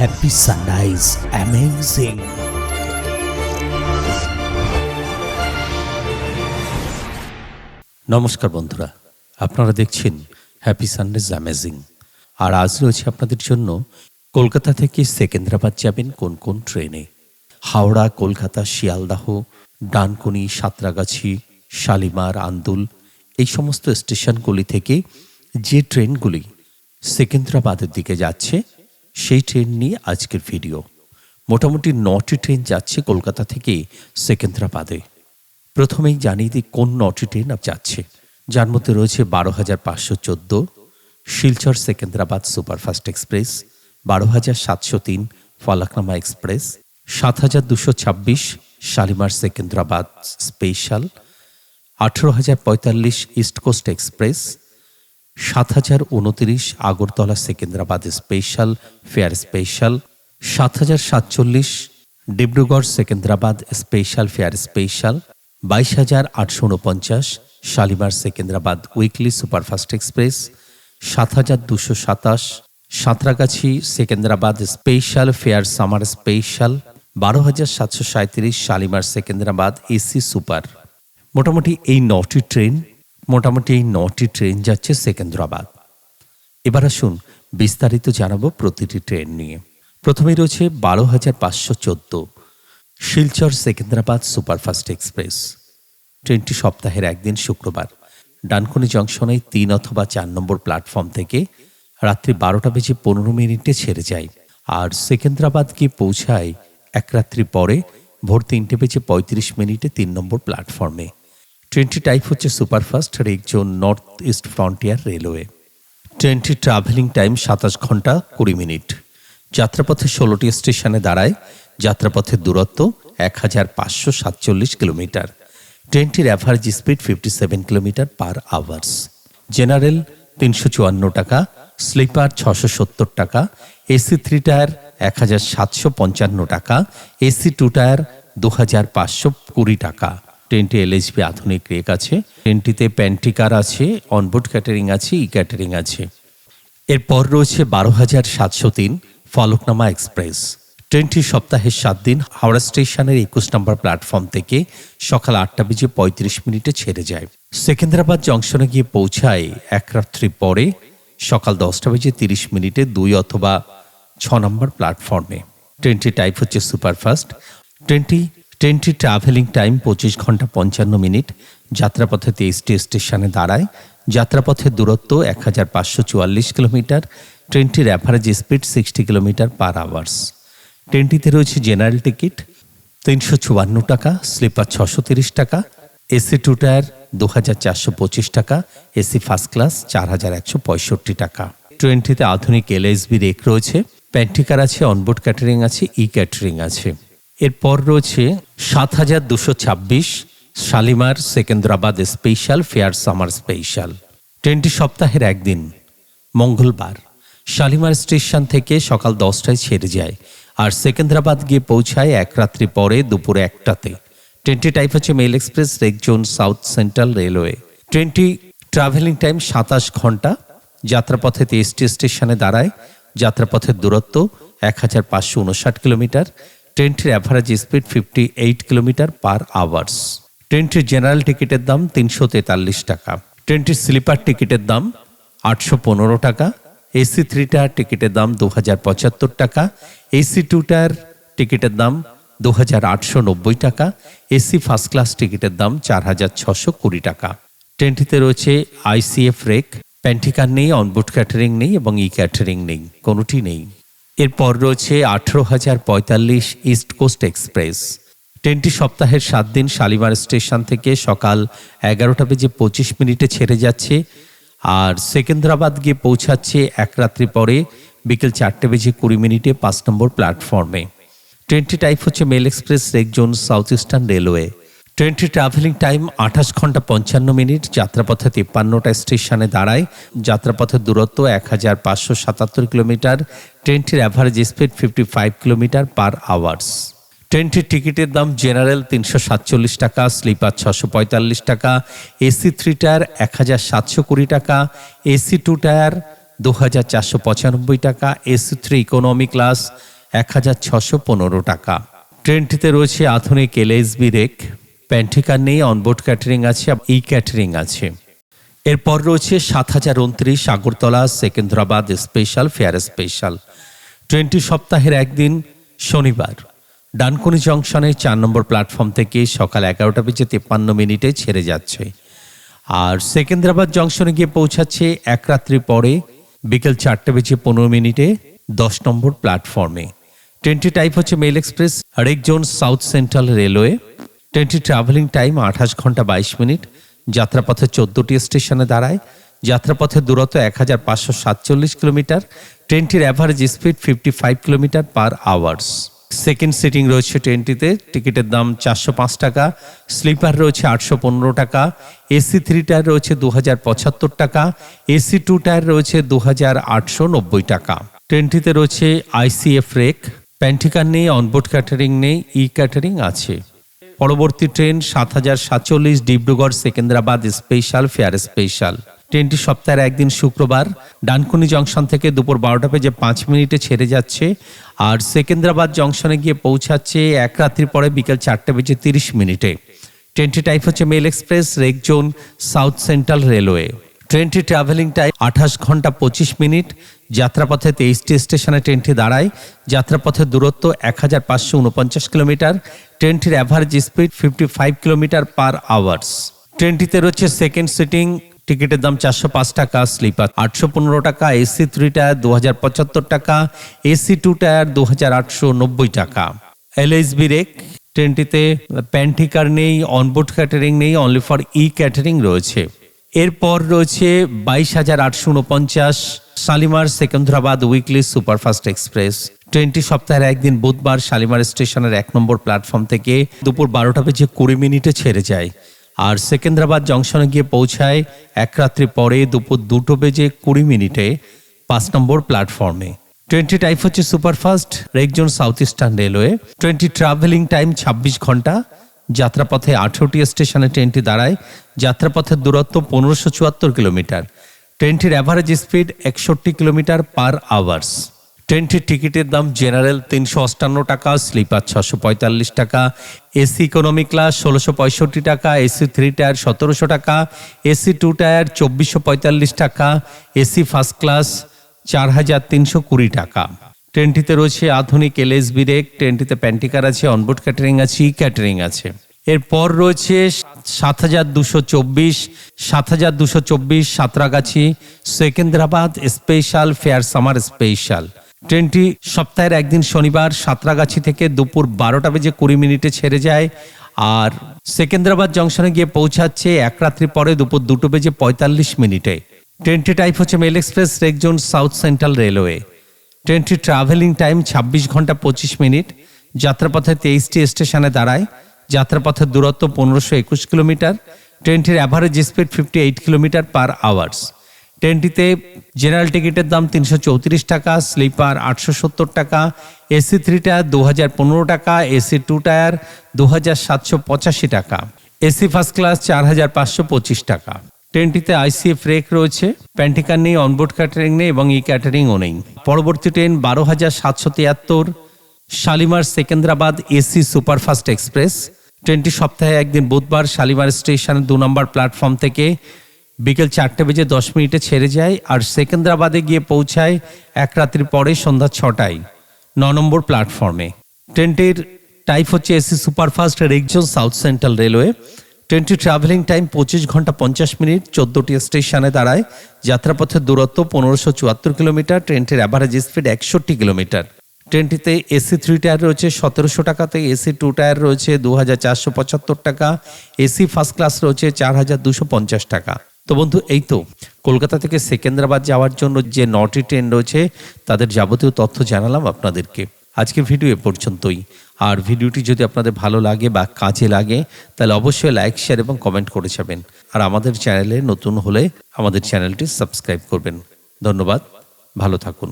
happy sunrise. Amazing. নমস্কার বন্ধুরা, আপনারা দেখছেন হ্যাপি সানডেজ অ্যামেজিং আর আজ রয়েছে আপনাদের জন্য কলকাতা থেকে সেকেন্দ্রাবাদ যাবেন কোন কোন ট্রেনে হাওড়া, কলকাতা, শিয়ালদাহ, ডানকুনি, সাঁতরাগাছি, শালিমার, আন্দুল, এই সমস্ত স্টেশনগুলি থেকে যে ট্রেনগুলি সেকেন্দ্রাবাদের দিকে যাচ্ছে সেই ট্রেন নিয়ে আজকের ভিডিও মোটামুটি নটি ট্রেন যাচ্ছে কলকাতা থেকে সেকেন্দ্রাবাদে। প্রথমেই জানিয়ে দিই কোন নটি ট্রেন আপ যাচ্ছে। যার মধ্যে রয়েছে বারো হাজার পাঁচশো চোদ্দ, শিলচর সেকেন্দ্রাবাদ সুপারফাস্ট এক্সপ্রেস, বারো হাজার সাতশো তিন ফলাকনামা এক্সপ্রেস, সাত হাজার দুশো ছাব্বিশ শালিমার সেকেন্দ্রাবাদ স্পেশাল, আঠেরো হাজার পঁয়তাল্লিশ ইস্ট কোস্ট এক্সপ্রেস সাত হাজার উনতিরিশ Agartala Secunderabad special fare special, সাত হাজার সাতচল্লিশ Dibrugarh Secunderabad special fare special, বাইশ হাজার আটশো উনপঞ্চাশ Shalimar Secunderabad weekly superfast express, সাত হাজার দুশো সাতাশ Santragachi Secunderabad special fare summer special, বারো হাজার সাতশো সাঁত্রিশ শালিমার সেকেন্দ্রাবাদ এসি সুপার। মোটামুটি এই নটি ট্রেন মোটামুটি এই নটি ট্রেন যাচ্ছে সেকেন্দ্রাবাদ। এবার আসুন বিস্তারিত জানাব প্রতিটি ট্রেন নিয়ে। প্রথমেই রয়েছে বারো হাজার পাঁচশো চোদ্দ শিলচর সেকেন্দ্রাবাদ সুপারফাস্ট এক্সপ্রেস। ট্রেনটি সপ্তাহের একদিন শুক্রবার। ডানকুনি জংশনে তিন অথবা চার নম্বর প্ল্যাটফর্ম থেকে রাত্রি বারোটা বেজে পনেরো মিনিটে ছেড়ে যায় আর সেকেন্দ্রাবাদ গিয়ে পৌঁছায় এক রাত্রি পরে ভোর তিনটে বেজে পঁয়ত্রিশ মিনিটে তিন নম্বর প্ল্যাটফর্মে। ট্রেনটি টাইপ হচ্ছে superfast rake zone north east frontier railway ট্রেনটির ট্রাভেলিং টাইম সাতাশ ঘণ্টা, কুড়ি মিনিট যাত্রাপথে ষোলোটি স্টেশনে দাঁড়ায় যাত্রাপথের দূরত্ব এক হাজার পাঁচশো সাতচল্লিশ কিলোমিটার। ট্রেনটির average speed fifty seven kilometre per hours general তিনশো চুয়ান্ন টাকা স্লিপার ছশো সত্তর টাকা এসি থ্রি টায়ার এক হাজার সাতশো পঞ্চান্ন টাকা এসি টু টায়ার দু হাজার পাঁচশো কুড়ি টাকা। ট্রেনটি এলএইচবি আধুনিক রেক আছে ট্রেনটিতে প্যান্টিকার আছে অনবোর্ড ক্যাটারিং আছে ই ক্যাটারিং আছে। এরপর রয়েছে বারো হাজার সাতশো তিন ফলকনামা এক্সপ্রেস। ট্রেনটি সপ্তাহের সাত দিন হাওড়া স্টেশনের একুশ নম্বর প্ল্যাটফর্ম থেকে সকাল আটটা বেজে পঁয়ত্রিশ মিনিটে ছেড়ে যায়। সেকেন্দ্রাবাদ জংশনে গিয়ে পৌঁছায় এক রাত্রি পরে সকাল দশটা বেজে তিরিশ মিনিটে দুই অথবা ছ নম্বর প্ল্যাটফর্মে। ট্রেনটি টাইপ হচ্ছে সুপারফাস্ট। ট্রেনটি ট্রেনটি ট্রাভেলিং টাইম পঁচিশ ঘণ্টা পঞ্চান্ন মিনিট, যাত্রাপথে তেইশটি স্টেশনে দাঁড়ায়। যাত্রাপথের দূরত্ব এক হাজার পাঁচশো চুয়াল্লিশ কিলোমিটার, ট্রেনটির average speed sixty kilometre per hours ট্রেনটিতে রয়েছে জেনারেল টিকিট তিনশো চুয়ান্ন টাকা স্লিপার ছশো তিরিশ টাকা এসি টু টায়ার দু হাজার চারশো পঁচিশ টাকা এসি ফার্স্ট ক্লাস চার হাজার একশো পঁয়ষট্টি টাকা। ট্রেনটিতে আধুনিক এলএসবি রেক রয়েছে প্যান্টিকার আছে অনবোর্ড ক্যাটারিং আছে ই ক্যাটারিং আছে। এরপর রয়েছে সাত হাজার দুশো ছাব্বিশ Shalimar Secunderabad special fare summer special. ট্রেনটি সপ্তাহের একদিন, মঙ্গলবার। শালিমার স্টেশন থেকে সকাল দশটায় ছেড়ে যায় আর সেকেন্দ্রাবাদ গিয়ে পৌঁছায় এক রাত্রি পরে দুপুরে একটাতে। ট্রেনটি টাইপ হচ্ছে mail express, rake zone, south central railway. ট্রেনটি ট্রাভেলিং টাইম সাতাশ ঘণ্টা, যাত্রাপথে তেইশটি স্টেশনে দাঁড়ায়। যাত্রাপথের দূরত্ব এক হাজার পাঁচশো উনষাট কিলোমিটার। ট্রেনটির average speed fifty eight kilometre per hours ট্রেনটির জেনারেল টিকিটের দাম তিনশো তেতাল্লিশ টাকা। ট্রেনটির স্লিপার টিকিটের দাম আটশো পনেরো টাকা। এসি থ্রি টায়ার টিকিটের দাম দু হাজার পঁচাত্তর টাকা। এসি টু টায়ার টিকিটের দাম দু হাজার আটশো নব্বই টাকা। এসি ফার্স্ট ক্লাস টিকিটের দাম চার হাজার ছশো কুড়ি টাকা। ট্রেনটিতে রয়েছে আইসিএফ রেক প্যান্টিকার নেই অনবোর্ড ক্যাটারিং নেই এবং ই ক্যাটারিং নেই। কোনোটি নেই। এরপর রয়েছে আঠেরো হাজার পঁয়তাল্লিশ ইস্ট কোস্ট এক্সপ্রেস ট্রেনটি সপ্তাহের সাত দিন শালিমার স্টেশন থেকে সকাল এগারোটা বেজে পঁচিশ মিনিটে ছেড়ে যাচ্ছে আর সেকেন্দ্রাবাদ গিয়ে পৌঁছাচ্ছে এক রাত্রি পরে বিকেল চারটে বেজে কুড়ি মিনিটে পাঁচ নম্বর প্ল্যাটফর্মে। ট্রেনটি টাইপ হচ্ছে mail express rake zone, south eastern railway. ট্রেনটি ট্রাভেলিং টাইম আঠাশ ঘণ্টা পঞ্চান্ন মিনিট, যাত্রাপথে তিপ্পান্নটা স্টেশনে দাঁড়ায়। যাত্রাপথের দূরত্ব এক হাজার পাঁচশো সাতাত্তর কিলোমিটার। ট্রেনটির average speed fifty five kilometre per hours ট্রেনটির টিকিটের দাম জেনারেল তিনশো সাতচল্লিশ টাকা স্লিপার ছশো পঁয়তাল্লিশ টাকা, এসি থ্রি টায়ার এক হাজার সাতশো কুড়ি টাকা, এসি টু টায়ার দু হাজার চারশো পঁচানব্বই টাকা, এসি থ্রি ইকোনমি ক্লাস এক হাজার ছশো পনেরো টাকা। ট্রেনটিতে রয়েছে আধুনিক এলএসবি রেক প্যান্টিকার নেই অনবোর্ড ক্যাটারিং আছে ই ক্যাটারিং আছে। এরপর রয়েছে সাত হাজার উনত্রিশ Agartala, Secunderabad special fare special ট্রেনটি সপ্তাহের একদিন, শনিবার। ডানকুনি জংশনের চার নম্বর প্ল্যাটফর্ম থেকে সকাল এগারোটা বেজে তেপ্পান্ন মিনিটে ছেড়ে যাচ্ছে। আর সেকেন্দ্রাবাদ জংশনে গিয়ে পৌঁছাচ্ছে এক রাত্রি পরে, বিকেল চারটে বেজে পনেরো মিনিটে, দশ নম্বর প্ল্যাটফর্মে ট্রেনটি টাইপ হচ্ছে mail express rake zone south central railway ট্রেনটি ট্রাভেলিং টাইম আঠাশ ঘণ্টা বাইশ মিনিট। যাত্রাপথে চোদ্দটি স্টেশনে দাঁড়ায়। যাত্রাপথের দূরত্ব এক হাজার পাঁচশো সাতচল্লিশ কিলোমিটার। ট্রেনটির average speed fifty five kilometre per hours second sitting রয়েছে ট্রেনটিতে। টিকিটের দাম চারশো পাঁচ টাকা। স্লিপার রয়েছে আটশো পনেরো টাকা। এসি থ্রি টায়ার রয়েছে দু হাজার পঁচাত্তর টাকা। এসি টু টায়ার রয়েছে দু হাজার আটশো নব্বই টাকা। ট্রেনটিতে রয়েছে আইসিএফ রেক প্যান্টিকার নেই অনবোর্ড ক্যাটারিং নেই ই ক্যাটারিং আছে। পরবর্তী ট্রেন সাত হাজার সাতচল্লিশ Dibrugarh Secunderabad special fare special. ট্রেনটি সপ্তাহের একদিন শুক্রবার, ডানকুনি জংশন থেকে দুপুর বারোটা বেজে পাঁচ মিনিটে ছেড়ে যাচ্ছে আর সেকেন্দ্রাবাদ জংশনে গিয়ে পৌঁছাচ্ছে এক রাত্রি পরে বিকেল চারটে বেজে তিরিশ মিনিটে। ট্রেনটি টাইপ হচ্ছে mail express, rake zone, south central railway. ট্রেনটি ট্রাভেলিং টাইম আঠাশ ঘণ্টা পঁচিশ মিনিট যাত্রাপথে তেইশটি স্টেশনে ট্রেনটি দাঁড়ায়। যাত্রাপথের দূরত্ব এক হাজার পাঁচশো উনপঞ্চাশ কিলোমিটার। ট্রেনটির average speed fifty five kilometre per hours ট্রেনটিতে রয়েছে সেকেন্ড সিটিং টিকিটের দাম চারশো পাঁচ টাকা স্লিপার আটশো পনেরো টাকা এসি থ্রি টায়ার দু হাজার পঁচাত্তর টাকা এসি টু টায়ার দু হাজার আটশো নব্বই টাকা। এলএসবি রেক ট্রেনটিতে প্যান্টিকার নেই অনবোর্ড ক্যাটারিং নেই অনলি ফর ই ক্যাটারিং রয়েছে। এরপর রয়েছে বাইশ হাজার আটশো উনপঞ্চাশ Shalimar Secunderabad weekly superfast express. ট্রেনটি সপ্তাহের একদিন বুধবার শালিমার স্টেশনের এক নম্বর প্ল্যাটফর্ম থেকে দুপুর বারোটা বেজে কুড়ি মিনিটে ছেড়ে যায়। আর সেকেন্দ্রাবাদ জংশনে গিয়ে পৌঁছায় এক রাত্রি পরে দুপুর দুটো বেজে কুড়ি মিনিটে পাঁচ নম্বর প্ল্যাটফর্মে। ট্রেনটি টাইপ হচ্ছে superfast rake zone south eastern railway. ট্রেনটি ট্রাভেলিং টাইম ছাব্বিশ ঘণ্টা। যাত্রাপথে আঠেরোটি স্টেশনে ট্রেনটি দাঁড়ায়। যাত্রাপথের দূরত্ব পনেরোশো চুয়াত্তর কিলোমিটার। ট্রেনটির অ্যাভারেজ স্পিড একষট্টি কিলোমিটার পার আওয়ার্স ট্রেনটির টিকিটের দাম জেনারেল তিনশো অষ্টান্ন টাকা স্লিপার ছশো পঁয়তাল্লিশ টাকা এসি ইকোনমি ক্লাস ষোলোশো পঁয়ষট্টি টাকা এসি থ্রি টায়ার সতেরোশো টাকা এসি টু টায়ার চব্বিশশো পঁয়তাল্লিশ টাকা এসি ফার্স্ট ক্লাস চার হাজার তিনশো কুড়ি টাকা। ট্রেনটিতে রয়েছে আধুনিক এলএসবি রেক, ট্রেনটিতে প্যান্টিকার আছে অনবোর্ড ক্যাটারিং আছে ই ক্যাটারিং আছে। এরপর রয়েছে সাত হাজার দুশো চব্বিশ সাত হাজার দুশো চব্বিশ Santragachi, Secunderabad special fare summer special. ট্রেনটি সপ্তাহের একদিন শনিবার সাঁতরাগাছি থেকে দুপুর বারোটা বেজে কুড়ি মিনিটে ছেড়ে যায় আর সেকেন্দ্রাবাদ জংশনে গিয়ে পৌঁছাচ্ছে এক রাত্রি পরে দুপুর দুটো বেজে পঁয়তাল্লিশ মিনিটে। ট্রেনটি টাইপ হচ্ছে mail express rake zone south central railway. ট্রেনটি ট্রাভেলিং টাইম ছাব্বিশ ঘণ্টা পঁচিশ মিনিট, যাত্রাপথে তেইশটি স্টেশনে দাঁড়ায়। যাত্রাপথের দূরত্ব পনেরোশো একুশ কিলোমিটার। ট্রেনটির average speed fifty eight kilometre per hours ট্রেনটিতে general টিকিটের দাম তিনশো চৌত্রিশ টাকা স্লিপার আটশো সত্তর টাকা এসি থ্রি টায়ার দু হাজার পনেরো টাকা এসি টু টায়ার দু হাজার সাতশো পঁচাশি টাকা এসি ফার্স্ট ক্লাস চার হাজার পাঁচশো পঁচিশ টাকা। ট্রেনটিতে আইসিএফ রেক রয়েছে প্যান্টিকার নেই অনবোর্ড ক্যাটারিং নেই এবং ই ক্যাটারিংও নেই। পরবর্তী ট্রেন বারো হাজার সাতশো তিয়াত্তর Shalimar Secunderabad AC superfast express ট্রেনটি সপ্তাহে একদিন বুধবার শালিমার স্টেশনের দু নম্বর প্ল্যাটফর্ম থেকে বিকেল চারটে বেজে দশ মিনিটে ছেড়ে যায় আর সেকেন্দ্রাবাদে গিয়ে পৌঁছায় এক রাত্রি পরে সন্ধ্যা ছটায় ন নম্বর প্ল্যাটফর্মে। ট্রেনটির টাইপ হচ্ছে AC superfast rake zone south central railway. ট্রেনটি ট্রাভেলিং টাইম পঁচিশ ঘণ্টা পঞ্চাশ মিনিট, চোদ্দোটি স্টেশনে দাঁড়ায়। যাত্রাপথের দূরত্ব পনেরোশো চুয়াত্তর কিলোমিটার, ট্রেনটির অ্যাভারেজ স্পিড একষট্টি কিলোমিটার। ট্রেনটিতে এসি থ্রি টায়ার রয়েছে, সতেরোশো টাকাতে এসি টু টায়ার রয়েছে দু হাজার চারশো পঁচাত্তর টাকা। এসি ফার্স্ট ক্লাস রয়েছে চার হাজার দুশো পঞ্চাশ টাকা। তো বন্ধু, এই তো কলকাতা থেকে সেকেন্দ্রাবাদ যাওয়ার জন্য যে নটি ট্রেন রয়েছে, তাদের যাবতীয় তথ্য জানালাম আপনাদেরকে। আজকের ভিডিও এ পর্যন্তই। আর ভিডিওটি যদি আপনাদের ভালো লাগে বা কাজে লাগে, তাহলে অবশ্যই লাইক, শেয়ার এবং কমেন্ট করে যাবেন। আর আমাদের চ্যানেলে নতুন হলে আমাদের চ্যানেলটি সাবস্ক্রাইব করবেন। ধন্যবাদ, ভালো থাকুন।